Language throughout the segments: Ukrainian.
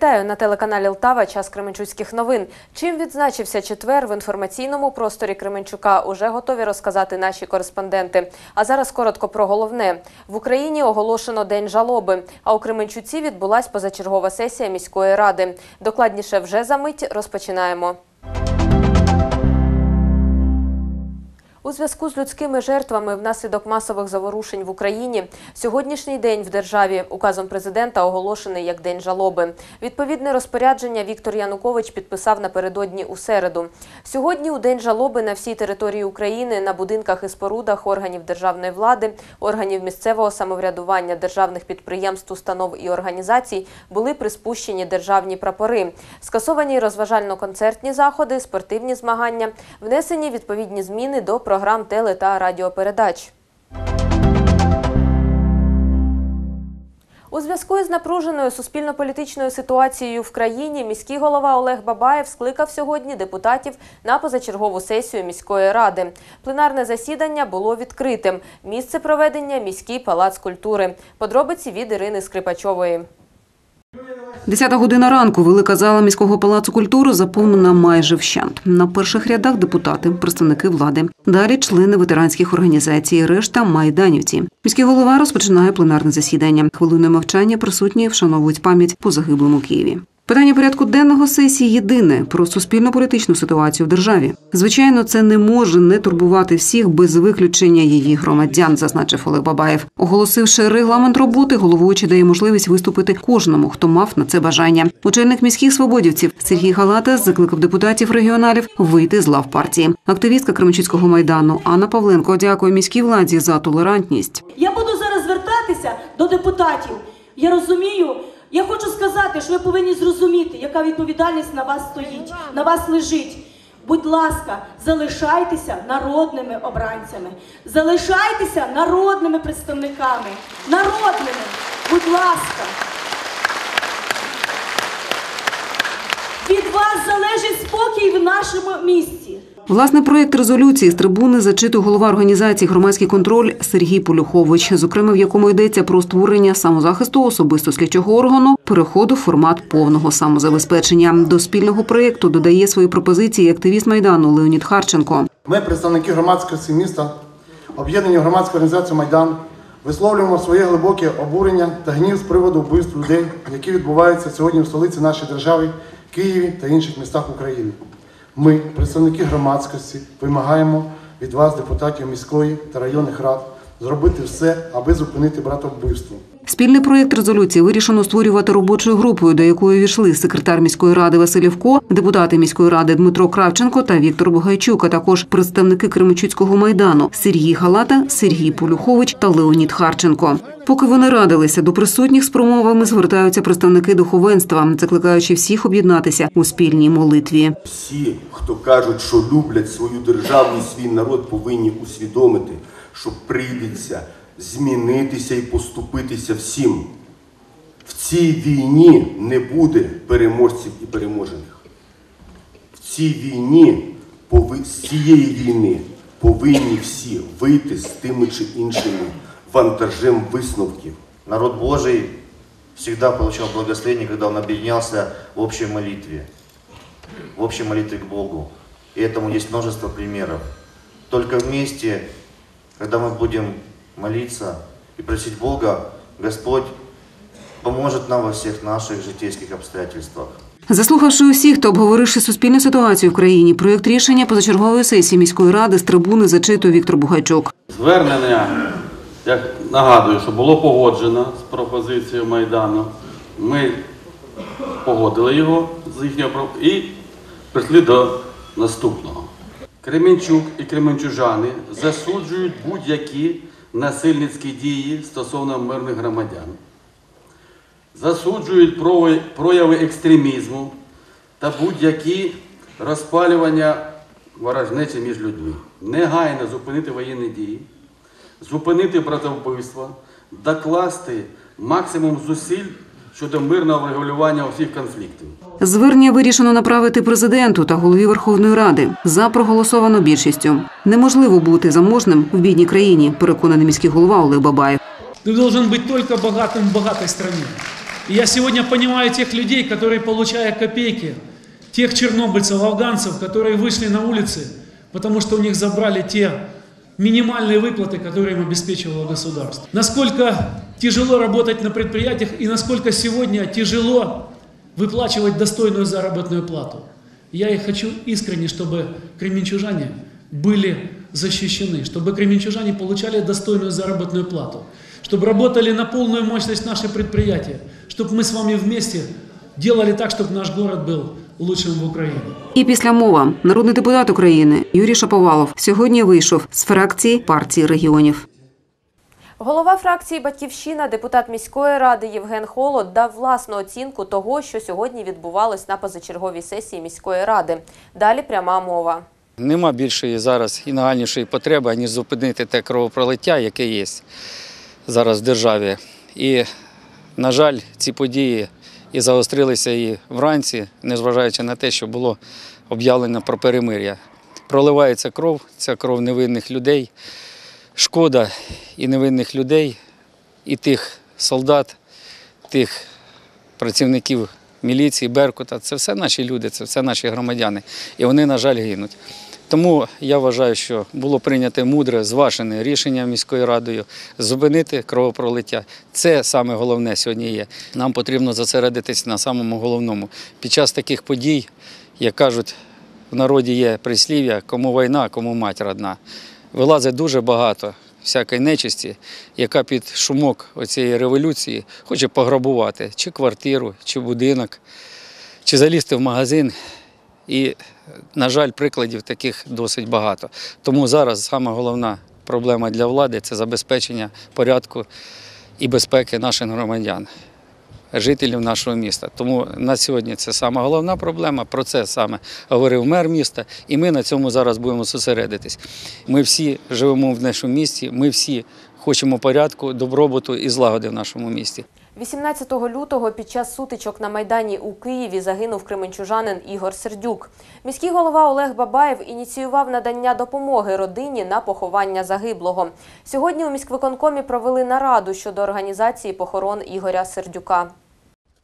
Вітаю на телеканалі Лтава. Час Кременчуцьких новин. Чим відзначився четвер в інформаційному просторі Кременчука? Уже готові розказати наші кореспонденти. А зараз коротко про головне: в Україні оголошено день жалоби. А у Кременчуці відбулась позачергова сесія міської ради. Докладніше вже за мить розпочинаємо. У зв'язку з людськими жертвами внаслідок масових заворушень в Україні сьогоднішній день в державі указом президента оголошений як День жалоби. Відповідне розпорядження Віктор Янукович підписав напередодні у середу. Сьогодні у День жалоби на всій території України на будинках і спорудах органів державної влади, органів місцевого самоврядування, державних підприємств, установ і організацій були приспущені державні прапори, скасовані розважально-концертні заходи, спортивні змагання, внесені відповідні зміни до програм теле та радіопередач. У зв'язку із напруженою суспільно-політичною ситуацією в країні міський голова Олег Бабаєв скликав сьогодні депутатів на позачергову сесію міської ради. Пленарне засідання було відкритим. Місце проведення міський палац культури. Подробиці від Ірини Скрипачової. Десята година ранку велика зала міського палацу культури заповнена майже вщент. На перших рядах депутати, представники влади. Далі члени ветеранських організацій, решта майданівці. Міський голова розпочинає пленарне засідання. Хвилиною мовчання присутні вшановують пам'ять по загиблому Києві. Питання порядку денного сесії єдине про суспільно-політичну ситуацію в державі. Звичайно, це не може не турбувати всіх без виключення її громадян, зазначив Олег Бабаєв. Оголосивши регламент роботи, головуючий дає можливість виступити кожному, хто мав на це бажання. Очільник міських свободівців Сергій Галата закликав депутатів регіоналів вийти з лав партії. Активістка Кременчуцького майдану Анна Павленко дякує міській владі за толерантність. Я буду зараз звертатися до депутатів. Я розумію, я хочу сказати, що ви повинні зрозуміти, яка відповідальність на вас стоїть, на вас лежить. Будь ласка, залишайтеся народними обранцями, залишайтеся народними представниками, народними. Будь ласка. Від вас залежить спокій в нашому місті. Власне, проєкт резолюції з трибуни зачитує голова організації громадський контроль Сергій Полюхович, зокрема в якому йдеться про створення самозахисту особисто слідчого органу, переходу в формат повного самозабезпечення. До спільного проєкту додає свої пропозиції активіст майдану Леонід Харченко. Ми, представники громадськості міста, об'єднані в громадську організацію Майдан, висловлюємо своє глибоке обурення та гнів з приводу вбивств людей, які відбуваються сьогодні в столиці нашої держави, Києві та інших містах України. Ми, представники громадськості, вимагаємо від вас, депутатів міської та районних рад, зробити все, аби зупинити братовбивство. Спільний проєкт резолюції вирішено створювати робочою групою, до якої війшли секретар міської ради Василівко, депутати міської ради Дмитро Кравченко та Віктор Бугайчук, а також представники Кременчуцького майдану Сергій Галата, Сергій Полюхович та Леонід Харченко. Поки вони радилися, до присутніх з промовами звертаються представники духовенства, закликаючи всіх об'єднатися у спільній молитві. Всі, хто кажуть, що люблять свою державу і свій народ, повинні усвідомити, що прийдеться змінитися і поступитися всім. В цій війні не буде переможців і переможених. В цій війні, пови- з цієї війни повинні всі вийти з тими чи іншими вантажем висновків. Народ Божий всегда получал благословение, когда он объединялся в общей молитве, в общей молитве к Богу. И этому есть множество примеров. Только вместе, когда мы будем молиться и просить Бога, Господь поможет нам во всех наших житейских обстоятельствах. Заслухавши усіх та обговоривши суспільну ситуацію в країні, проєкт рішення позачергової сесії міської ради з трибуни зачитує Віктор Бугайчук. Звернення, як нагадую, що було погоджено з пропозицією Майдану. Ми погодили його з їхнього і прийшли до наступного. Кременчук і кременчужани засуджують будь-які насильницькі дії стосовно мирних громадян. Засуджують прояви- екстремізму та будь-які розпалювання ворожнечі між людьми. Негайно зупинити воєнні дії, зупинити братовбивство, докласти максимум зусиль щодо мирного врегулювання усіх конфліктів. Звернення вирішено направити президенту та голові Верховної Ради. За проголосовано більшістю. Неможливо бути заможним в бідній країні, переконаний міський голова Олег Бабаєв. Ты должен быть только богатым в богатой стране. И я сегодня понимаю тех людей, которые, получая копейки, тех чернобыльцев, афганцев, которые вышли на улицы, потому что у них забрали те минимальные выплаты, которые им обеспечивало государство. Насколько тяжело работать на предприятиях и насколько сегодня тяжело выплачивать достойную заработную плату. Я и хочу искренне, чтобы кременчужане были защищены, чтобы кременчужане получали достойную заработную плату, чтобы работали на полную мощность наши предприятия, чтобы мы с вами вместе делали так, чтобы наш город был лучшим в Украине. І після мова народний депутат України Юрій Шаповалов сьогодні вийшов з фракції партії регіонів. Голова фракції Батьківщина, депутат міської ради Євген Холод дав власну оцінку того, що сьогодні відбувалось на позачерговій сесії міської ради. Далі пряма мова. Нема більшої зараз і нагальнішої потреби, аніж зупинити те кровопролиття, яке є зараз в державі. І, на жаль, ці події і загострилися і вранці, незважаючи на те, що було об'явлено про перемир'я. Проливається кров, ця кров невинних людей. Шкода і невинних людей, і тих солдат, тих працівників міліції, Беркута. Це все наші люди, це все наші громадяни. І вони, на жаль, гинуть. Тому я вважаю, що було прийнято мудре, зважене рішення міською радою зупинити кровопролиття. Це саме головне сьогодні є. Нам потрібно зосередитись на самому головному. Під час таких подій, як кажуть, в народі є прислів'я, кому війна, кому мать родна. Вилазить дуже багато всякої нечисті, яка під шумок цієї революції хоче пограбувати чи квартиру, чи будинок, чи залізти в магазин. І, на жаль, прикладів таких досить багато. Тому зараз саме головна проблема для влади це забезпечення порядку і безпеки наших громадян, жителів нашого міста. Тому на сьогодні це саме головна проблема. Про це саме говорив мер міста, і ми на цьому зараз будемо зосередитись. Ми всі живемо в нашому місті, ми всі хочемо порядку, добробуту і злагоди в нашому місті. 18 лютого під час сутичок на Майдані у Києві загинув кременчужанин Ігор Сердюк. Міський голова Олег Бабаєв ініціював надання допомоги родині на поховання загиблого. Сьогодні у міськвиконкомі провели нараду щодо організації похорон Ігоря Сердюка.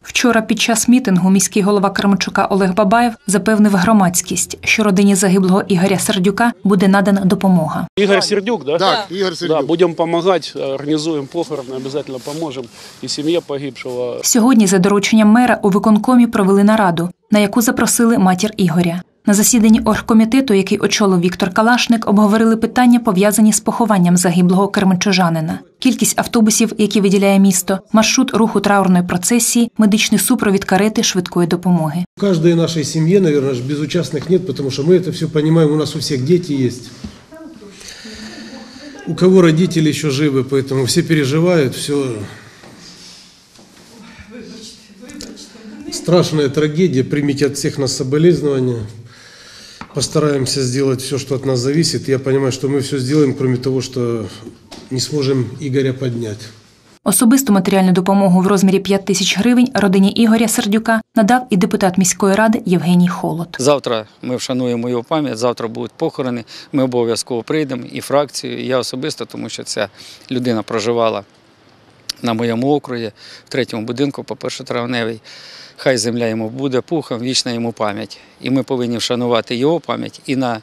Вчора під час мітингу міський голова Кременчука Олег Бабаєв запевнив громадськість, що родині загиблого Ігоря Сердюка буде надана допомога. Ігор Сердюк, да? Так, Ігор Сердюк. Да, будемо допомагати, організуємо похороны, обов'язково допоможемо. І сім'я погибшого. Сьогодні, за дорученням мера, у виконкомі провели нараду, на яку запросили матір Ігоря. На засіданні оргкомітету, який очолив Віктор Калашник, обговорили питання, пов'язані з похованням загиблого керменчужанина. Кількість автобусів, які виділяє місто, маршрут руху траурної процесії, медичний супровід карети швидкої допомоги. В каждой нашей семье, наверное, ж безучастных нет, потому что мы это все понимаем, у нас у всех дети есть. У кого родители еще живы, поэтому все переживают, все... Страшная трагедия, примите от всех нас соболезнования. Постараемся сделать все, что от нас зависит. Я понимаю, что мы все сделаем, кроме того, что не сможем Игоря поднять. Особисту матеріальну допомогу в розмірі 5 тисяч гривень родині Ігоря Сердюка надав і депутат міської ради Євгеній Холод. Завтра ми вшануємо його пам'ять, завтра будуть похорони. Ми обов'язково прийдемо і фракцію, і я особисто, тому що ця людина проживала на моєму округі, в третьому будинку, по перше травневий. Хай земля йому буде пухом, вічна йому пам'ять. І ми повинні вшанувати його пам'ять і на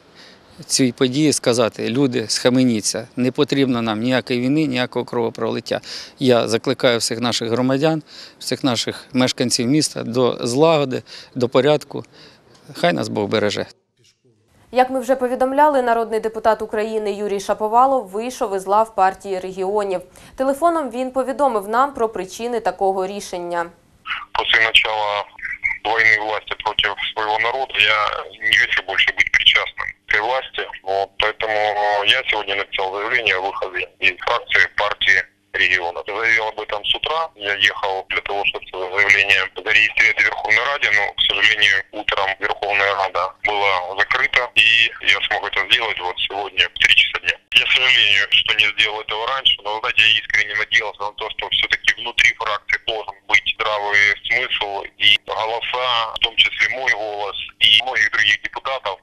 цій події сказати: люди, схаменіться, не потрібно нам ніякої війни, ніякого кровопролиття. Я закликаю всіх наших громадян, всіх наших мешканців міста до злагоди, до порядку. Хай нас Бог береже. Як ми вже повідомляли, народний депутат України Юрій Шаповалов вийшов із лав партії регіонів. Телефоном він повідомив нам про причини такого рішення. После начала войны власти против своего народа я не хочу больше быть причастным к власти. Вот, поэтому я сегодня написал заявление о выходе из фракции партии региона. Заявил об этом с утра. Я ехал для того, чтобы заявление зарегистрировать в Верховной Раде, но, к сожалению, утром Верховная Рада была закрыта, и я смог это сделать вот сегодня в 3 часа дня. Я сожалею, что не сделал этого раньше, но, знаете, я искренне надеялся на то, что все-таки внутри фракции должен быть здравый смысл и голоса, в том числе мой голос и многих других депутатов,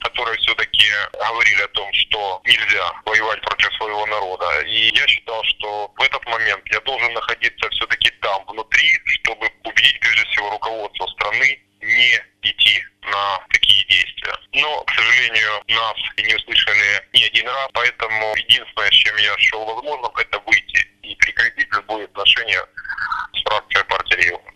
которые все-таки говорили о том, что нельзя воевать против своего народа. И я считал, что в этот момент я должен находиться все-таки там, внутри, чтобы убедить, прежде всего, руководство страны не идти на такие действия. Но, к сожалению, нас не услышали ни один раз, поэтому единственное, с чем я счел возможным, это выйти и прекратить любые отношения с фракцией партии регионов.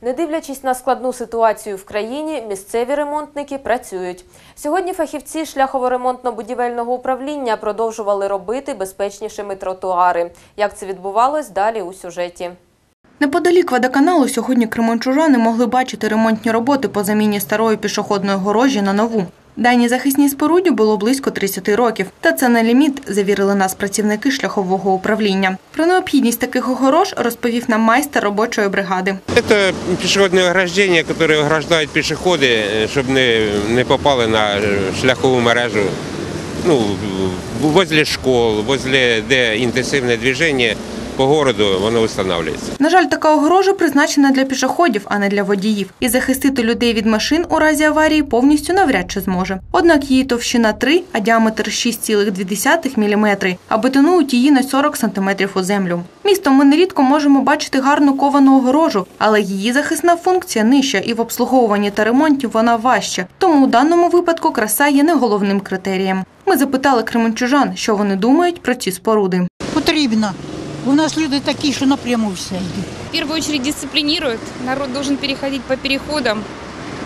Не дивлячись на складну ситуацію в країні, місцеві ремонтники працюють. Сьогодні фахівці шляхово-ремонтно-будівельного управління продовжували робити безпечнішими тротуари. Як це відбувалось, далі у сюжеті. Неподалік водоканалу сьогодні кременчужани могли бачити ремонтні роботи по заміні старої пішохідної огорожі на нову. Даній захисній споруді було близько 30 років, та це не ліміт, завірили нас працівники шляхового управління. Про необхідність таких огорож розповів нам майстер робочої бригади. Это пешеходное ограждение, которое ограждают пешеходы, чтобы не, не попали на шляхову мережу. Ну, возле школ, возле де інтенсивне движення по городу, воно встановлюється. На жаль, така огорожа призначена для пішоходів, а не для водіїв. І захистити людей від машин у разі аварії повністю навряд чи зможе. Однак її товщина 3, а діаметр 6,2 мм, а бетонують її на 40 см у землю. Містом ми нерідко можемо бачити гарну ковану огорожу, але її захисна функція нижча і в обслуговуванні та ремонті вона важча. Тому у даному випадку краса є не головним критерієм. Ми запитали кременчужан, що вони думають про ці споруди. Потрібно. У нас люди такі, що напряму все йде. В первую очередь дисциплинируют. Народ должен переходить по переходам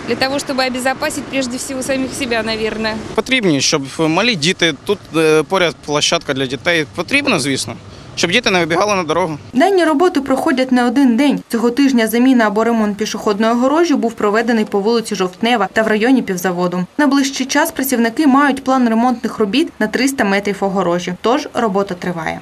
для того, чтобы обезопасить прежде всего самих себя, наверное. Потрібні, щоб малі діти, тут е, поряд площадка для дітей. Потрібно, звісно, щоб діти не вибігали на дорогу. Дані роботи проходять не один день. Цього тижня заміна або ремонт пішохідної огорожі був проведений по вулиці Жовтнева та в районі півзаводу. На ближчий час працівники мають план ремонтних робіт на 300 метрів огорожі. Тож робота триває.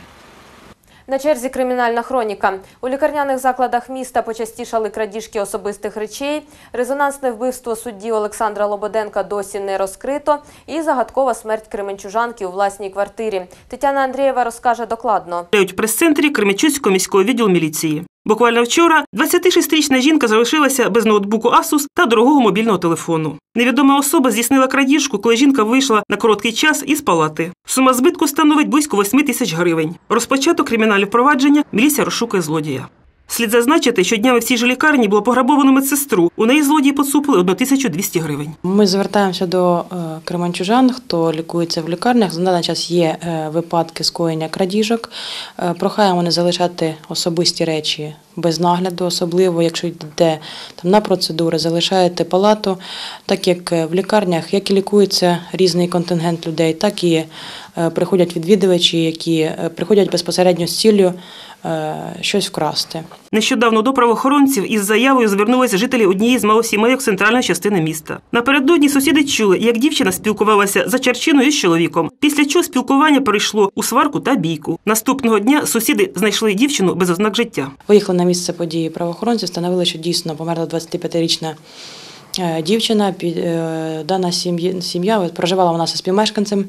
На черзі кримінальна хроніка. У лікарняних закладах міста почастішали крадіжки особистих речей. Резонансне вбивство судді Олександра Лободенка досі не розкрито. І загадкова смерть кременчужанки у власній квартирі. Тетяна Андрієва розкаже докладно. в прес-центрі Кременчуцького міського відділу міліції. Буквально вчора 26-річна жінка залишилася без ноутбуку Asus та дорогого мобільного телефону. Невідома особа здійснила крадіжку, коли жінка вийшла на короткий час із палати. Сума збитку становить близько 8 тисяч гривень. Розпочато кримінальне впровадження, міліція розшукує злодія. Слід зазначити, що днями в цій же лікарні було пограбовано медсестру. У неї злодії поцупили 1200 гривень. Ми звертаємося до е, кременчужан, хто лікується в лікарнях. На даний час є е, випадки скоєння крадіжок. Е, Прохаємо не залишати особисті речі без нагляду, особливо якщо йдете там на процедури, залишаєте палату, так як е, в лікарнях як і лікується різний контингент людей, так і е, приходять відвідувачі, які е, приходять безпосередньо з ціллю щось вкрасти. Нещодавно до правоохоронців із заявою звернулися жителі однієї з малосімейок центральної частини міста. Напередодні сусіди чули, як дівчина спілкувалася за Черчиною з чоловіком. Після чого спілкування перейшло у сварку та бійку. Наступного дня сусіди знайшли дівчину без ознак життя. Виїхали на місце події правоохоронці, встановили, що дійсно померла 25-річна е, дівчина. Е, Дана сім'я проживала вона зі співмешканцем.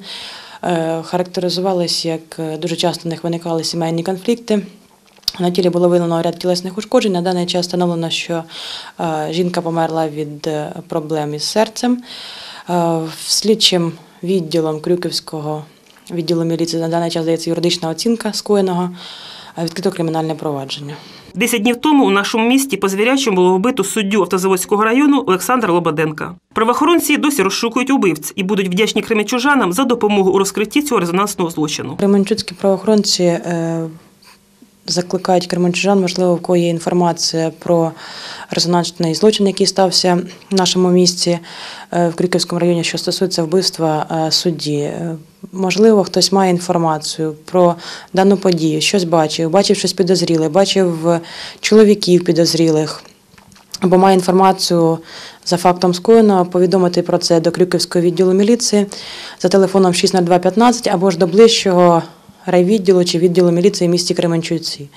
Е, Характеризувалась, як дуже часто в них виникали сімейні конфлікти. На тілі було виявлено ряд тілесних ушкоджень. На даний час встановлено, що жінка померла від проблем із серцем. Слідчим відділом Крюківського відділу міліції на даний час дається юридична оцінка скоєного, відкрито кримінальне провадження. Десять днів тому у нашому місті по звірячому було вбито суддю автозаводського району Олександра Лободенка. Правоохоронці досі розшукують убивць і будуть вдячні кременчужанам за допомогу у розкритті цього резонансного злочину. Кременчуцькі правоохоронці е, закликають кременчужан, можливо, в кого є інформація про резонансний злочин, який стався в нашому місті е, в Крюківському районі, що стосується вбивства е, судді. Е, Можливо, хтось має інформацію про дану подію, щось бачив, бачив щось підозріле, бачив чоловіків підозрілих. Або має інформацію за фактом скоєного, повідомити про це до Крюківського відділу міліції за телефоном 60215 або ж до ближчого райвідділу чи відділу міліції в місті Кременчуці.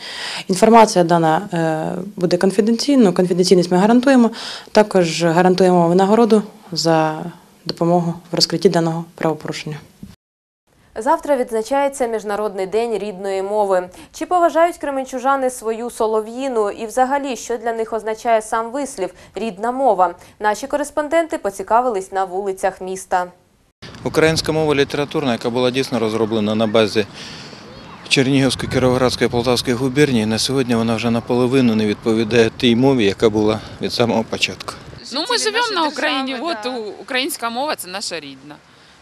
Інформація дана е, буде конфіденційною, конфіденційність ми гарантуємо. Також гарантуємо винагороду за допомогу в розкритті даного правопорушення. Завтра відзначається Міжнародний день рідної мови. Чи поважають кременчужани свою солов'їну і взагалі, що для них означає сам вислів рідна мова? Наші кореспонденти поцікавились на вулицях міста. Українська мова літературна, яка була дійсно розроблена на базі Чернігівської, Кіровоградської, Полтавської губернії на сьогодні вона вже наполовину не відповідає тій мові, яка була від самого початку. Ну, ми живемо на Україні, от українська мова це наша рідна.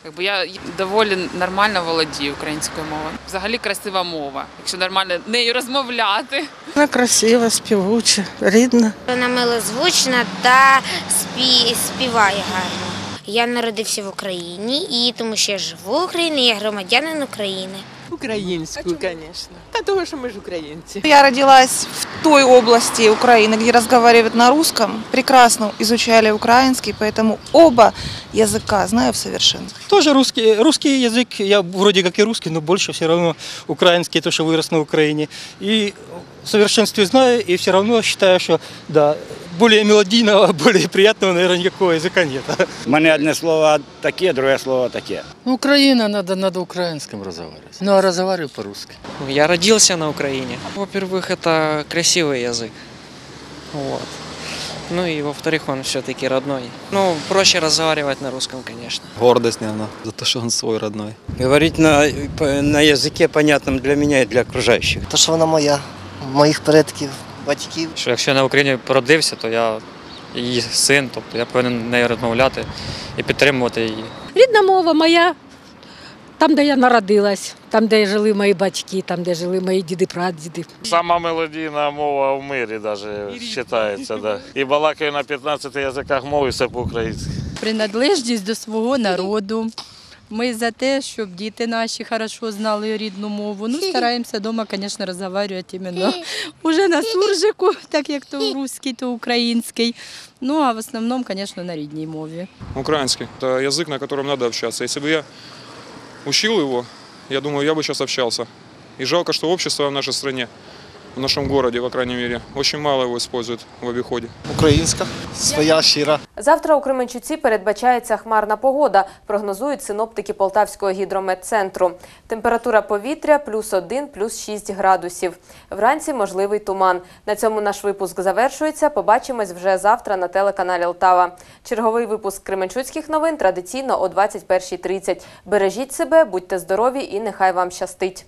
Якби я доволі нормально володію українською мовою. Взагалі красива мова, якщо нормально нею розмовляти. Вона красива, співуча, рідна. Вона милозвучна та спі... співає гарно. Я народився в Україні і тому що я живу в Україні, я громадянин України. Украинскую, конечно. Потому что мы же украинцы. Я родилась в той области Украины, где разговаривают на русском. Прекрасно изучали украинский, поэтому оба языка знаю в совершенстве. Тоже русский, русский язык, я вроде как и русский, но больше все равно украинский, то, что вырос на Украине. И в совершенстве знаю, и все равно считаю, что да, более мелодийного, более приятного, наверное, никакого языка нет. У мене одне слово таке, друге слово таке. Украина надо, надо украинском разговаривать. Ну, а разговариваю по-русски. Я родился на Украине. Во-первых, это красивый язык. Вот. Ну и во-вторых, он все-таки родной. Ну, проще разговаривать на русском, конечно. Гордость, наверное, за то, что он свой родной. Говорить на, на язике, понятном для меня и для окружающих. То, що вона моя, моїх предків, батьків. Що якщо я на Україні породився, то я її син, тобто я повинен нею розмовляти і підтримувати її. Рідна мова моя, там, де я народилась, там, де жили мої батьки, там, де жили мої діди, прадіди. Сама мелодійна мова в мирі навіть вважається. Да. І балакаю на 15 язиках мови, все по-українськи. приналежність до свого народу. Ми за те, щоб діти наші хорошо знали рідну мову. Ну, стараємося вдома, звісно, розмовляти іменно уже на суржику, так як то русський, то український. Ну, а в основному, звісно, на рідній мові. Украинский. Это язык, на котором надо общаться. Если бы я учил его, я думаю, я бы сейчас общался. И жалко, что общество в нашей стране, в нашем городе, по крайней мере, очень мало его использует в обиходе. Українська, своя щира. Завтра у Кременчуці передбачається хмарна погода, прогнозують синоптики Полтавського гідрометцентру. Температура повітря плюс 1, плюс 6 градусів. Вранці можливий туман. На цьому наш випуск завершується. Побачимось вже завтра на телеканалі Лтава. Черговий випуск Кременчуцьких новин традиційно о 21.30. Бережіть себе, будьте здорові і нехай вам щастить.